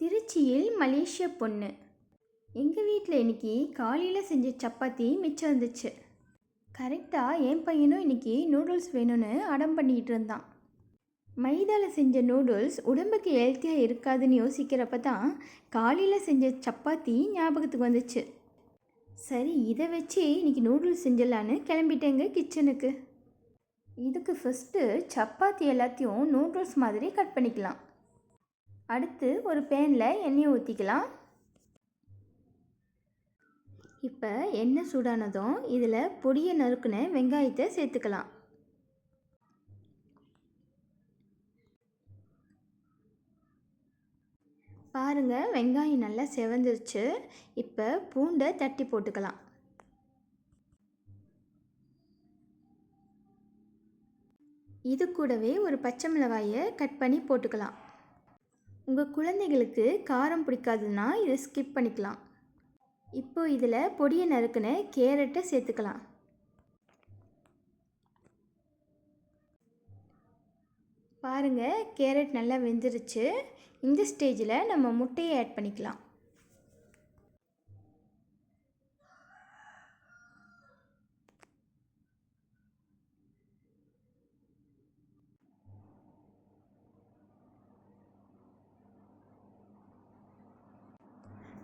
திருச்சியில் மலேசிய பொண்ணு. எங்கள் வீட்டில் இன்னைக்கு காலையில் செஞ்ச சப்பாத்தி மிச்சம் இருந்துச்சு. கரெக்டாக என் பையனும் இன்னைக்கு நூடுல்ஸ் வேணும்னு அடம் பண்ணிக்கிட்டு இருந்தான். மைதாவில் செஞ்ச நூடுல்ஸ் உடம்புக்கு ஹெல்த்தியாக இருக்காதுன்னு யோசிக்கிறப்ப தான் காலையில் செஞ்ச சப்பாத்தி ஞாபகத்துக்கு வந்துச்சு. சரி இதை வச்சு இன்னைக்கு நூடுல்ஸ் செஞ்சிடலான்னு கிளம்பிட்டேங்க கிச்சனுக்கு. இதுக்கு ஃபஸ்ட்டு சப்பாத்தி எல்லாத்தையும் நூடுல்ஸ் மாதிரி கட் பண்ணிக்கலாம். அடுத்து ஒரு பேனில் எண்ணெயை ஊற்றிக்கலாம் இப்போ எண்ணெய் சூடானதும் இதில் பொடியை நறுக்குன வெங்காயத்தை சேர்த்துக்கலாம். பாருங்கள் வெங்காயம் நல்லா செவந்துருச்சு. இப்போ பூண்டை தட்டி போட்டுக்கலாம். இது கூடவே ஒரு பச்சை மிளகாயை கட் பண்ணி போட்டுக்கலாம். உங்கள் குழந்தைகளுக்கு காரம் பிடிக்காதுன்னா இதை ஸ்கிப் பண்ணிக்கலாம். இப்போ இதில் பொடியை நறுக்குன கேரட்டை சேர்த்துக்கலாம். பாருங்கள் கேரட் நல்லா வெந்துருச்சு. இந்த ஸ்டேஜில் நம்ம முட்டையை ஆட் பண்ணிக்கலாம்.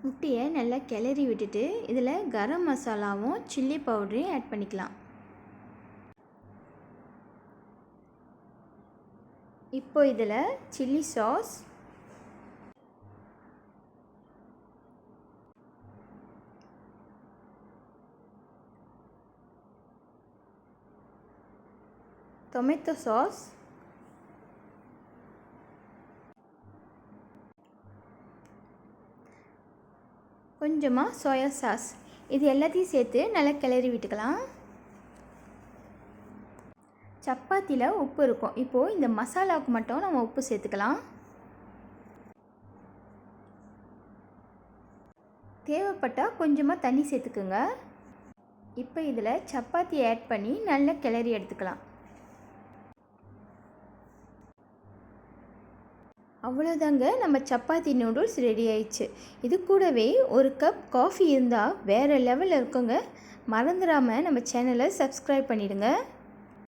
முட்டையை நல்லா கிளறி விட்டுட்டு இதில் கரம் மசாலாவும் சில்லி பவுடரையும் ஆட் பண்ணிக்கலாம். இப்போ இதில் சில்லி சாஸ் டொமேட்டோ சாஸ் கொஞ்சமாக சோயா சாஸ் இது எல்லாத்தையும் சேர்த்து நல்லா கிளறி விட்டுக்கலாம். சப்பாத்தியில் உப்பு இருக்கும். இப்போது இந்த மசாலாவுக்கு மட்டும் நம்ம உப்பு சேர்த்துக்கலாம். தேவைப்பட்டால் கொஞ்சமாக தண்ணி சேர்த்துக்குங்க. இப்போ இதில் சப்பாத்தி ஆட் பண்ணி நல்லா கிளறி எடுத்துக்கலாம். அவ்வளோதாங்க நம்ம சப்பாத்தி நூடுல்ஸ் ரெடி ஆயிடுச்சு. இது கூடவே ஒரு கப் காஃபி இருந்தால் வேறு லெவலில் இருக்குங்க. மறந்துடாமல் நம்ம சேனலை சப்ஸ்கிரைப் பண்ணிவிடுங்க